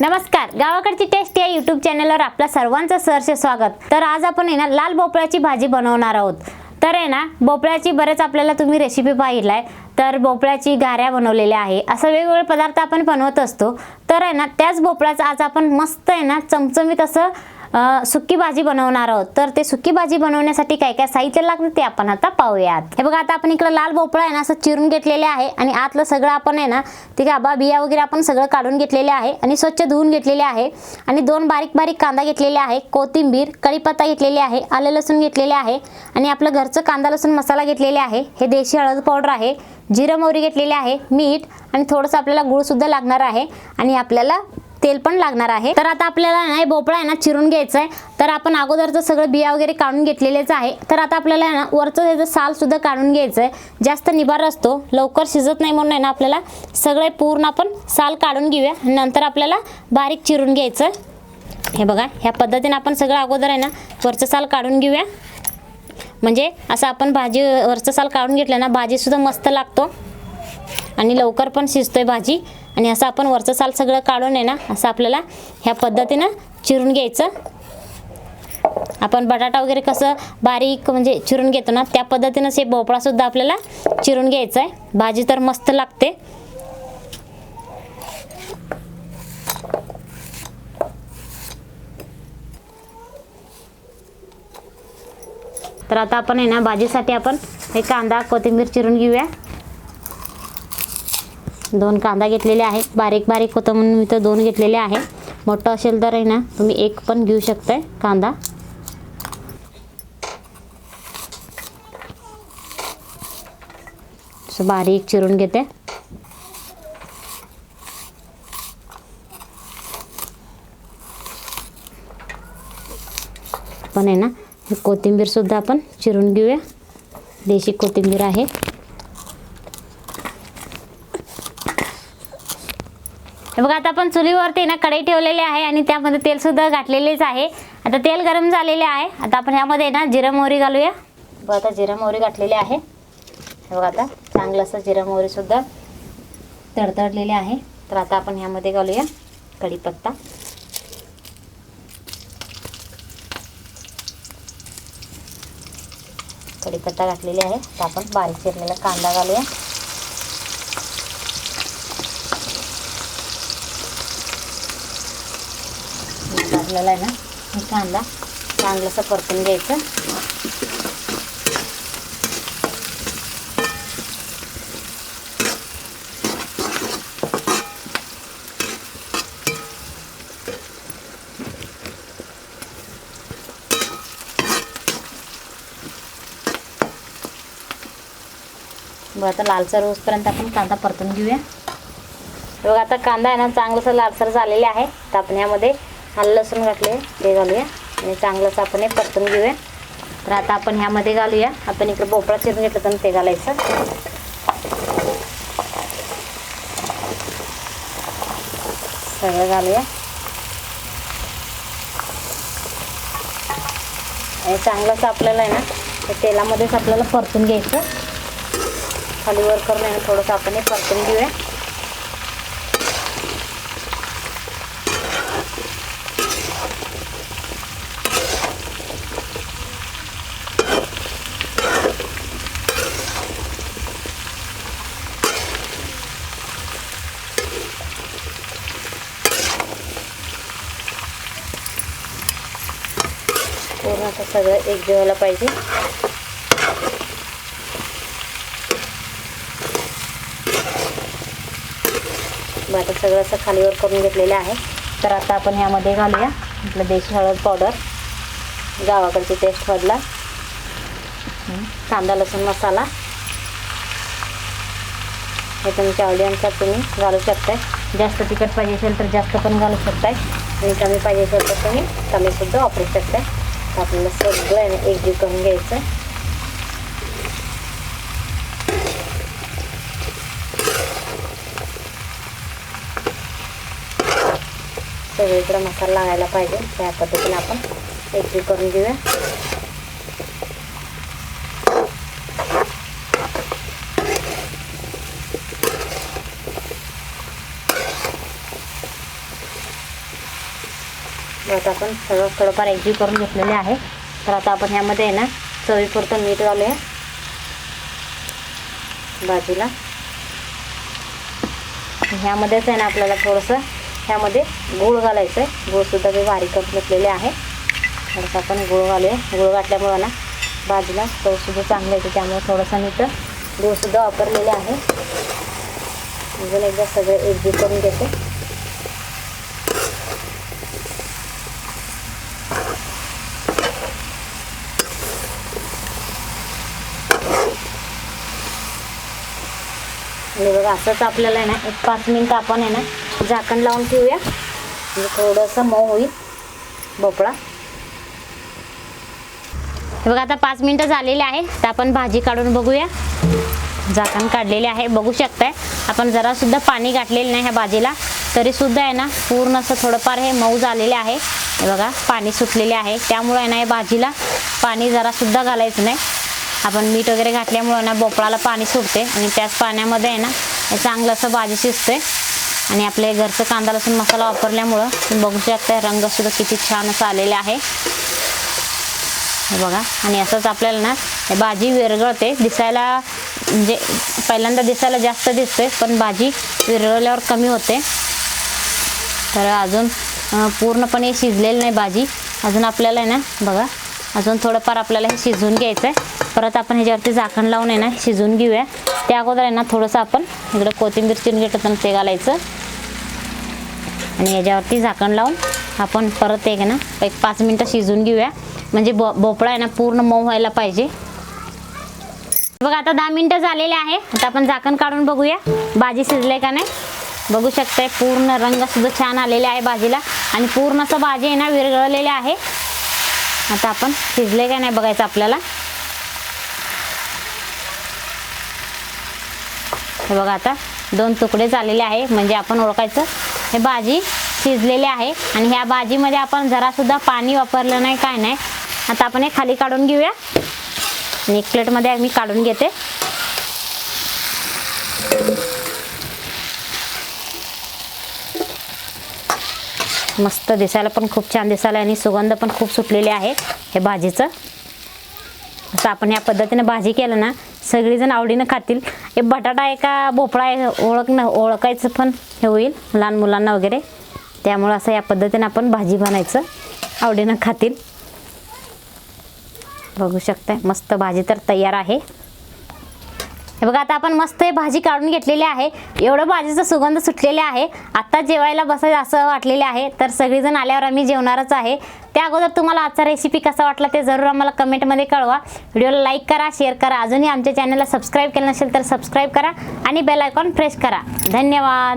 नमस्कार गावाकडची टेस्ट या यूट्यूब चॅनलवर आपल्या सर्वांचं सहर्ष स्वागत. तर आज आपण आहे ना लाल भोपळ्याची भाजी बनवणार आहोत. तर आहे ना भोपळ्याची बरेच आपल्याला तुम्ही रेसिपी पाहिलाय. तर भोपळ्याची गाऱ्या बनवलेल्या आहे. असं वेगवेगळे पदार्थ आपण बनवत असतो. तर आहे ना त्याच भोपळ्याचं आज आपण मस्त आहे ना चमचमीत असं सुकी भाजी बनवणार आहोत. तर ते सुकी भाजी बनवण्यासाठी काय काय साहित्य लागतं ते आपण आता पाहूयात. हे बघा आता आपण इकडं लाल भोपळा आहे ना असं चिरून घेतलेले आहे आणि आतलं सगळं आपण आहे ना ते गाबा बिया वगैरे आपण सगळं काढून घेतलेले आहे आणि स्वच्छ धुवून घेतलेले आहे आणि दोन बारीक बारीक कांदा घेतलेले आहे कोथिंबीर कढीपत्ता घेतलेले आहे आलं लसूण घेतलेले आहे आणि आपलं घरचं कांदा लसूण मसाला घेतलेले आहे. हे देशी हळद पावडर आहे जिरं मोहरी घेतलेले आहे मीठ आणि थोडंसं आपल्याला गूळसुद्धा लागणार आहे आणि आपल्याला तेल पण लागणार आहे. तर आता आपल्याला ना भोपळा आहे ना चिरून घ्यायचं आहे तर आपण अगोदरचं सगळं बिया वगैरे काढून घेतलेलेच आहे. तर आता आपल्याला आहे ना वरचं त्याचं साल सुद्धा काढून घ्यायचं आहे जास्त निबार असतो. लवकर शिजत नाही म्हणून आहे ना आपल्याला सगळे पूर्ण आपण साल काढून घेऊया. नंतर आपल्याला बारीक चिरून घ्यायचं आहे. हे बघा ह्या पद्धतीने आपण सगळं अगोदर आहे ना वरचं साल काढून घेऊया. म्हणजे असं आपण भाजी वरचं साल काढून घेतलं ना भाजीसुद्धा मस्त लागतो. आणि लवकर पण शिजतोय भाजी. आणि असं आपण वरचं साल सगळं काढून आहे ना असं आपल्याला ह्या पद्धतीनं चिरून घ्यायचं. आपण बटाटा वगैरे कसं बारीक म्हणजे चिरून घेतो ना त्या पद्धतीनंच हे भोपळासुद्धा आपल्याला चिरून घ्यायचं आहे. भाजी तर मस्त लागते. तर आता आपण आहे ना भाजीसाठी आपण हे कांदा कोथिंबीर चिरून घेऊया. दोन कांदा घेतलेले आहे बारीक बारीक होतं म्हणून मी तर दोन घेतलेले आहे. मोठं असेल तर आहे ना तुम्ही एक पण घेऊ शकताय कांदा. असं बारीक चिरून घेते. पण आहे ना हे कोथिंबीर सुद्धा आपण चिरून घेऊया. देशी कोथिंबीर आहे. बघा आता आपण चुलीवरती ना कढई ठेवलेली आहे आणि त्यामध्ये तेल सुद्धा घातलेलेच आहे. आता तेल गरम झालेले आहे. आता आपण ह्यामध्ये ना जिरं मोहरी घालूया. बघा आता जिरं मोहरी घातलेली आहे. हे बघा आता चांगलं असं जिरं मोहरी सुद्धा तडतडलेले आहे. तर आता आपण ह्यामध्ये घालूया कढीपत्ता. कढीपत्ता घातलेली आहे. तर आपण बारीक चिरलेला कांदा घालूया. टाकलेला आहे ना? कांदा चांगलंसं परतून घ्यायचं. बरं आता लालसर होसपर्यंत आपण कांदा परतून घेऊया. बघा आता कांदा आहे ना चांगलंसं लालसर झालेले आहे. तर आपण हा लसूण घातले ते घालूया. आणि चांगलंसं आपण हे परतून घेऊया. तर आता आपण ह्यामध्ये घालूया. आपण इकडे भोपळा चिरून घेतलं तर ते घालायचं. सगळं घालूया. आणि चांगलंच आपल्याला आहे ना ते तेलामध्येच आपल्याला परतून घ्यायचं. खाली वर करून आहे ना थोडंसं आपण हे परतून घेऊया पूर्ण असं सगळं एक जेवायला पाहिजे. बरं आता सगळं असं खालीवर करून घेतलेलं आहे. तर आता आपण ह्यामध्ये घालूया. आपलं देशी हळद पावडर. गावाकडची टेस्ट मधला. कांदा लसूण मसाला. हे तुमच्या आवडीनुसार तुम्ही घालू शकताय. जास्त तिखट पाहिजे असेल तर जास्त पण घालू शकताय. आणि कमी पाहिजे असेल तर तुम्ही कमीसुद्धा वापरू शकताय. आपल्याला सगळं आहे ना एकजीव करून घ्यायचं. सगळीकडे मसाला लागायला पाहिजे. त्या पद्धतीने आपण एकजीव करून घेऊया. आता आपण सगळं थोडंफार एकजीव करून घेतलेले आहे. तर आता आपण ह्यामध्ये आहे ना चवीपुरतं मीठ घालूया. बाजूला. ह्यामध्येच आहे ना आपल्याला थोडंसं ह्यामध्ये गूळ घालायचं आहे गूळसुद्धा मी बारीक करून घेतलेले आहे. थोडंसं आपण गूळ घालूया. गूळ घातल्यामुळं ना बाजूला चवसुद्धा चांगलं येते. त्यामुळे थोडंसं मीठ गूळसुद्धा वापरलेले आहे. अजून एकदा सगळे एकजीव करून घेते. आणि बघा असंच आपल्याला आहे ना एक पाच मिनटं आपण आहे ना झाकण लावून ठेवूया. म्हणजे थोडंसं मऊ होईल भोपळा. हे बघा आता पाच मिनटं झालेले आहे तर आपण भाजी काढून बघूया. झाकण काढलेले आहे बघू शकताय. आपण जरासुद्धा पाणी गाठलेलं नाही ह्या भाजीला तरीसुद्धा आहे ना पूर्ण असं थोडंफार हे मऊ झालेले आहे. हे बघा पाणी सुटलेले आहे. त्यामुळे आहे ना या भाजीला पाणी जरासुद्धा घालायचं नाही. आपण मीठ वगैरे घातल्यामुळं ना भोपळाला पाणी सुटते आणि त्याच पाण्यामध्ये आहे ना चांगलं असं भाजी शिजते. आणि आपले घरचं कांदा लसूण मसाला वापरल्यामुळं तुम्ही बघू शकता रंगसुद्धा किती छान असं आलेले आहे. हे बघा. आणि असंच आपल्याला ना हे भाजी विरगळते दिसायला म्हणजे पहिल्यांदा दिसायला जास्त दिसते पण भाजी विरगळल्यावर कमी होते. तर अजून पूर्णपणे शिजलेली नाही भाजी. अजून आपल्याला आहे ना बघा. अजून थोडंफार आपल्याला हे शिजवून घ्यायचं आहे परत आपण ह्याच्यावरती झाकण लावून आहे ना शिजवून घेऊया. त्या अगोदर आहे ना थोडंसं आपण इकडं कोथिंबीर चिरून घेतो ते घालायचं. आणि ह्याच्यावरती झाकण लावून आपण परत एक ना एक पाच मिनटं शिजवून घेऊया. म्हणजे बो भोपळा आहे ना पूर्ण मऊ व्हायला पाहिजे. बघा आता दहा मिनटं झालेले आहे. आता आपण झाकण काढून बघूया. भाजी शिजले का नाही? बघू शकताय पूर्ण रंग सुद्धा छान आलेले आहे भाजीला. आणि पूर्ण असं भाजी आहे ना विरगळलेली आहे. आता आपण शिजले का नाही बघायचं आपल्याला. हे बघा आता. दोन तुकडे झालेले आहे. म्हणजे आपण ओळखायचं. हे भाजी शिजलेली आहे. आणि ह्या भाजीमध्ये आपण जरासुद्धा पाणी वापरलं नाही काय नाही. आता आपण हे खाली काढून घेऊया. आणि एक प्लेटमध्ये मी काढून घेते. मस्त दिसायला पण खूप छान दिसायला आणि सुगंध पण खूप सुटलेली आहे हे भाजीचं. असं आपण या पद्धतीने भाजी केलं ना सगळीजण आवडीनं खातील. हे बटाटा आहे का भोपळा आहे ओळख न ओळखायचं पण हे होईल लहान मुलांना वगैरे. त्यामुळं असं या पद्धतीने आपण भाजी बनायचं. आवडीनं खातील. बघू शकताय मस्त भाजी तर तयार आहे. हे बघा आता आपण मस्त हे भाजी काढून घेतलेली आहे. एवढं भाजीचा सुगंध सुटलेले आहे. आत्ता जेवायला बसायचं असं वाटलेले आहे तर सगळीजण आल्यावर आम्ही जेवणारच आहे. त्या अगोदर तुम्हाला आजचा रेसिपी कसा वाटला ते जरूर आम्हाला कमेंटमध्ये कळवा. व्हिडिओला लाईक करा शेअर करा. अजूनही आमच्या चॅनलला सबस्क्राईब केलं नसेल तर सबस्क्राईब करा आणि बेल आयकॉन प्रेस करा. धन्यवाद.